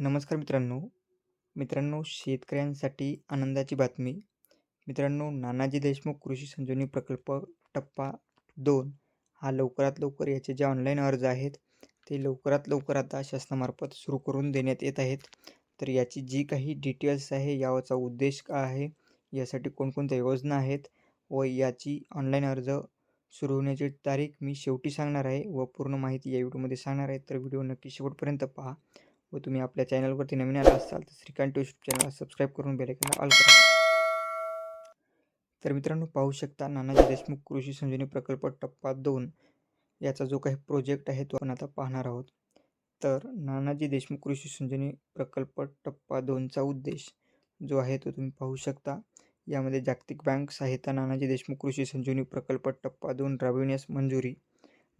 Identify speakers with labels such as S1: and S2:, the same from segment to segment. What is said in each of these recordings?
S1: नमस्कार मित्रांनो. मित्रांनो शेतकऱ्यांसाठी आनंदाची बातमी. मित्रांनो नानाजी देशमुख कृषी संजीवनी प्रकल्प टप्पा दोन. हा लवकरात लवकर याचे जे ऑनलाईन अर्ज आहेत ते लवकरात लवकर आता शासनामार्फत सुरू करून देण्यात येत आहेत. तर याची जी काही डिटेल्स आहे याचा उद्देश काय आहे यासाठी कोणकोणत्या योजना आहेत व याची ऑनलाईन अर्ज सुरू होण्याची तारीख मी शेवटी सांगणार आहे व पूर्ण माहिती या व्हिडिओमध्ये सांगणार आहे. तर व्हिडिओ नक्की शेवटपर्यंत पहा. व तुम्ही आपल्या चॅनलवरती नवीन आला असाल तर श्रीकांत ट्यूब चॅनलला सबस्क्राईब करून बेलायकनला ऑल करा. तर मित्रांनो पाहू शकता नानाजी देशमुख कृषी संजीवनी प्रकल्प टप्पा दोन याचा जो काही प्रोजेक्ट आहे तो आपण आता पाहणार आहोत. तर नानाजी देशमुख कृषी संजीवनी प्रकल्प टप्पा दोनचा उद्देश जो आहे तो तुम्ही पाहू शकता. यामध्ये जागतिक बँक सहायता नानाजी देशमुख कृषी संजीवनी प्रकल्प टप्पा दोन राबविण्यास मंजुरी.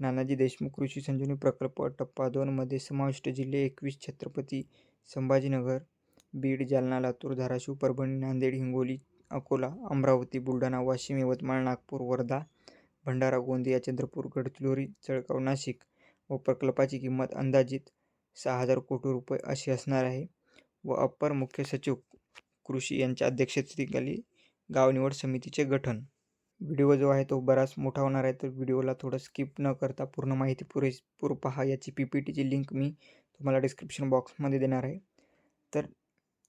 S1: नानाजी देशमुख कृषी संजीवनी प्रकल्प टप्पा दोनमध्ये समाविष्ट जिल्हे एकवीस छत्रपती संभाजीनगर बीड जालना लातूर धाराशिव परभणी नांदेड हिंगोली अकोला अमरावती बुलढाणा वाशिम यवतमाळ नागपूर वर्धा भंडारा गोंदिया चंद्रपूर गडचिरोली जळगाव नाशिक व प्रकल्पाची किंमत अंदाजित सहा हजार कोटी रुपये अशी असणार आहे व अप्पर मुख्य सचिव कृषी यांच्या अध्यक्षतेखाली गाव निवड समितीचे गठन व्हिडिओ जो आहे तो बराच मोठा होणार आहे. तर व्हिडिओला थोडं स्किप न करता पूर्ण माहिती पुरेपूर पहा. याची पी पी टीची लिंक मी तुम्हाला डिस्क्रिप्शन बॉक्समध्ये देणार आहे. तर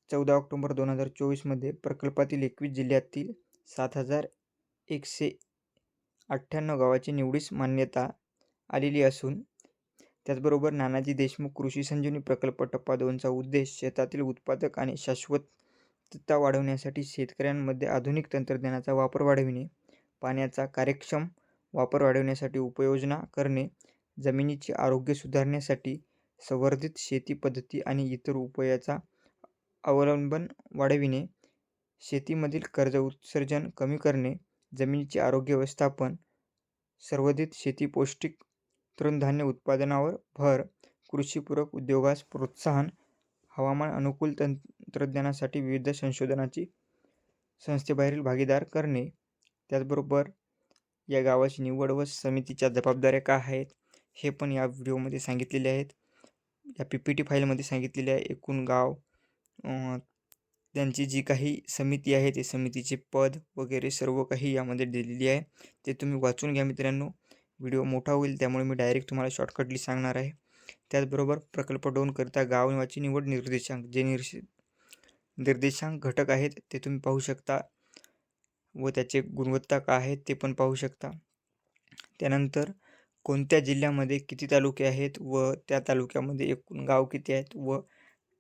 S1: चौदा ऑक्टोंबर दोन हजार चोवीसमध्ये प्रकल्पातील एकवीस जिल्ह्यातील सात हजार एकशे अठ्ठ्याण्णव गावाची निवडीस मान्यता आलेली असून त्याचबरोबर नानाजी देशमुख कृषी संजीवनी प्रकल्प टप्पा दोनचा उद्देश शेतातील उत्पादक आणि शाश्वतता वाढवण्यासाठी शेतकऱ्यांमध्ये आधुनिक तंत्रज्ञानाचा वापर वाढविणे. पाण्याचा कार्यक्षम वापर वाढवण्यासाठी उपाययोजना करणे जमिनीचे आरोग्य सुधारण्यासाठी संवर्धित शेती पद्धती आणि इतर उपायाचा अवलंबन वाढविणे शेतीमधील कर्ज उत्सर्जन कमी करणे जमिनीचे आरोग्य व्यवस्थापन संवर्धित शेती पौष्टिक तृणधान्य उत्पादनावर भर कृषीपूरक उद्योगास प्रोत्साहन हवामान अनुकूल तंत्रज्ञानासाठी विविध संशोधनाची संस्थेबाहेरील भागीदार करणे त्याचबरोबर या गावाची निवड व समितीच्या जबाबदाऱ्या काय आहेत हे पण या व्हिडिओमध्ये सांगितलेले आहेत. या पी पी टी फाईलमध्ये सांगितलेले आहे. एकूण गाव त्यांची जी काही समिती आहे ते समितीचे पद वगैरे सर्व काही यामध्ये दिलेली आहे. ते तुम्ही वाचून घ्या मित्रांनो. व्हिडिओ मोठा होईल त्यामुळे मी डायरेक्ट तुम्हाला शॉर्टकटली सांगणार आहे. त्याचबरोबर प्रकल्प दोनकरिता गाव निवाची निवड निर्देशांक जे निर्श निर्देशांक घटक आहेत ते तुम्ही पाहू शकता. व त्याचे गुणवत्ता काय आहेत ते पण पाहू शकता. त्यानंतर कोणत्या जिल्ह्यामध्ये किती तालुके आहेत व त्या तालुक्यामध्ये एकूण गाव किती आहेत व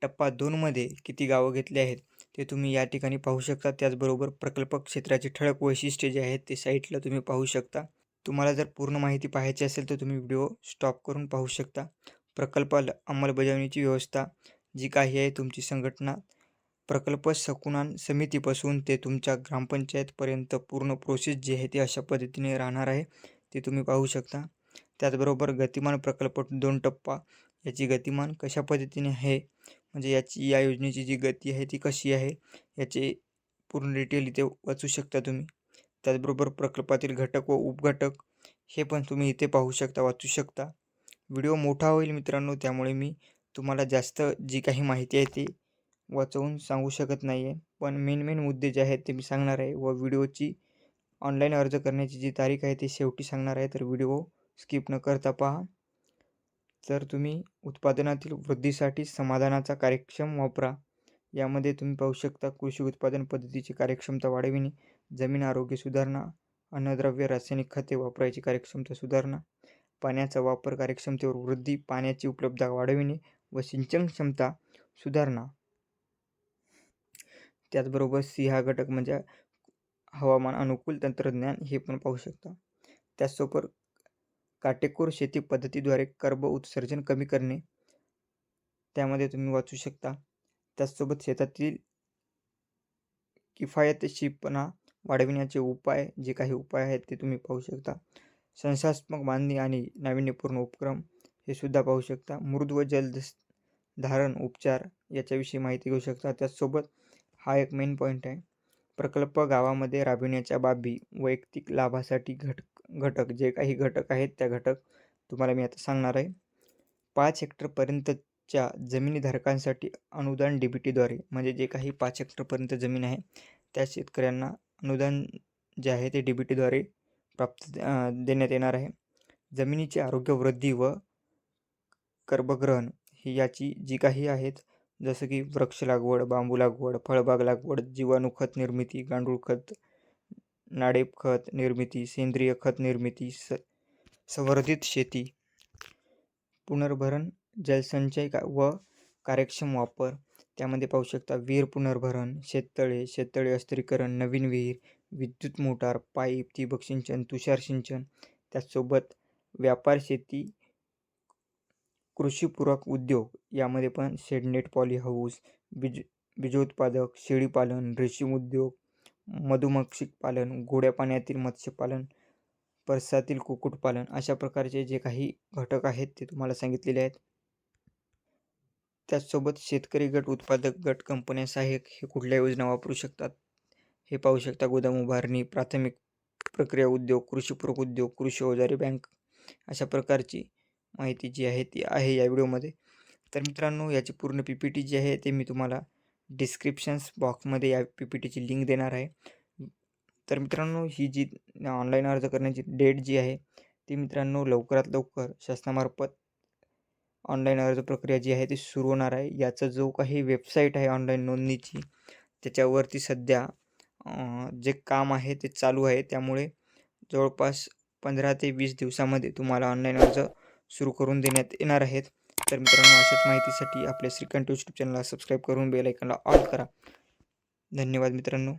S1: टप्पा दोनमध्ये किती गावं घेतली आहेत ते तुम्ही या ठिकाणी पाहू शकता. त्याचबरोबर प्रकल्प क्षेत्राचे ठळक वैशिष्ट्ये जे आहेत ते साईटला तुम्ही पाहू शकता. तुम्हाला जर पूर्ण माहिती पाहायची असेल तर तुम्ही व्हिडिओ स्टॉप करून पाहू शकता. प्रकल्प अंमलबजावणीची व्यवस्था जी काही आहे तुमची संघटना प्रकल्प शकुनान समितीपासून ते तुमच्या ग्रामपंचायतपर्यंत पूर्ण प्रोसेस जी आहे ती अशा पद्धतीने राहणार आहे ते तुम्ही पाहू शकता. त्याचबरोबर गतिमान प्रकल्प दोन टप्पा याची गतिमान कशा पद्धतीने आहे म्हणजे याची या योजनेची जी गती आहे ती कशी आहे याचे पूर्ण डिटेल इथे वाचू शकता तुम्ही. त्याचबरोबर प्रकल्पातील घटक व उपघटक हे पण तुम्ही इथे पाहू शकता वाचू शकता. व्हिडिओ मोठा होईल मित्रांनो त्यामुळे मी तुम्हाला जास्त जी काही माहिती आहे ती वाचवून सांगू शकत नाही आहे पण मेन मेन मुद्दे जे आहेत ते मी सांगणार आहे व व्हिडिओची ऑनलाईन अर्ज करण्याची जी तारीख आहे ती शेवटी सांगणार आहे. तर व्हिडिओ स्किप न करता पहा. तर तुम्ही उत्पादनातील वृद्धीसाठी समाधानाचा कार्यक्षम वापरा. यामध्ये तुम्ही पाहू शकता कृषी उत्पादन पद्धतीची कार्यक्षमता वाढविणे जमीन आरोग्य सुधारणा अन्नद्रव्य रासायनिक खते वापरायची कार्यक्षमता सुधारणा पाण्याचा वापर कार्यक्षमतेवर वृद्धी पाण्याची उपलब्धता वाढविणे व सिंचन क्षमता सुधारणा. त्याचबरोबर सी हा घटक म्हणजे हवामान अनुकूल तंत्रज्ञान हे पण पाहू शकता. त्याचसोबत काटेकोर शेती पद्धतीद्वारे कर्ब उत्सर्जन कमी करणे त्यामध्ये तुम्ही वाचू शकता. त्याचसोबत शेतातील किफायतशीरपणा वाढविण्याचे उपाय जे काही उपाय आहेत ते तुम्ही पाहू शकता. संस्थात्मक बांधणी आणि नाविन्यपूर्ण उपक्रम हे सुद्धा पाहू शकता. मृद व जल धारण उपचार याच्याविषयी माहिती घेऊ शकता. त्याचसोबत हा एक मेन पॉईंट आहे. प्रकल्प गावामध्ये राबविण्याच्या बाबी वैयक्तिक लाभासाठी घट घटक जे काही घटक आहेत त्या घटक तुम्हाला मी आता सांगणार आहे. पाच हेक्टरपर्यंतच्या जमिनीधारकांसाठी अनुदान डी बी टीद्वारे म्हणजे जे काही पाच हेक्टरपर्यंत जमीन आहे त्या शेतकऱ्यांना अनुदान जे आहे ते डी बी टीद्वारे प्राप्त देण्यात येणार आहे. जमिनीचे आरोग्य वृद्धी व कर्भग्रहण ही याची जी काही आहेत जसं की वृक्ष लागवड बांबू लागवड फळबाग लागवड जीवाणू खत निर्मिती गांडूळ खत नाडेप खत निर्मिती सेंद्रिय खत निर्मिती स संवर्धित शेती पुनर्भरण जलसंचय का व कार्यक्षम वापर. त्यामध्ये पाहू शकता विहीर पुनर्भरण शेततळे शेततळे अस्त्रीकरण नवीन विहीर विद्युत मोटार पाईप ठिबक सिंचन तुषार सिंचन. त्याचसोबत व्यापार शेती कृषीपूरक उद्योग यामध्ये पण शेडनेट पॉलीहाऊस बीज बीजोत्पादक शेळीपालन रेशीम उद्योग मधुमक्षिक पालन गोड्या पाण्यातील मत्स्यपालन परसातील कुक्कुटपालन अशा प्रकारचे जे काही घटक आहेत ते तुम्हाला सांगितलेले आहेत. त्याचसोबत शेतकरी गट उत्पादक गट कंपन्या सहाय्यक हे कुठल्या योजना वापरू शकतात? हे पाहू शकता गोदाम उभारणी प्राथमिक प्रक्रिया उद्योग कृषीपूरक उद्योग कृषी अवजारे बँक अशा प्रकारची माहिती जी आहे ती आहे या व्हिडिओमध्ये. तर मित्रांनो याची पूर्ण पी पी टी जी आहे ते मी तुम्हाला डिस्क्रिप्शन्स बॉक्समध्ये या पी पी टीची लिंक देणार आहे. तर मित्रांनो ही जी ऑनलाईन अर्ज करण्याची डेट जी आहे ती मित्रांनो लवकरात लवकर शासनामार्फत ऑनलाईन अर्ज प्रक्रिया जी आहे ती सुरू होणार आहे. याचा जो काही वेबसाईट आहे ऑनलाईन नोंदणीची त्याच्यावरती सध्या जे काम आहे ते चालू आहे. त्यामुळे जवळपास पंधरा ते वीस दिवसामध्ये तुम्हाला ऑनलाईन अर्ज सुरू करून देण्यात येणार आहेत. तर मित्रांनो अशाच माहितीसाठी आपल्या श्रीकांत यूट्यूब चॅनलला सबस्क्राईब करून बेल आयकनला ऑल करा. धन्यवाद मित्रांनो.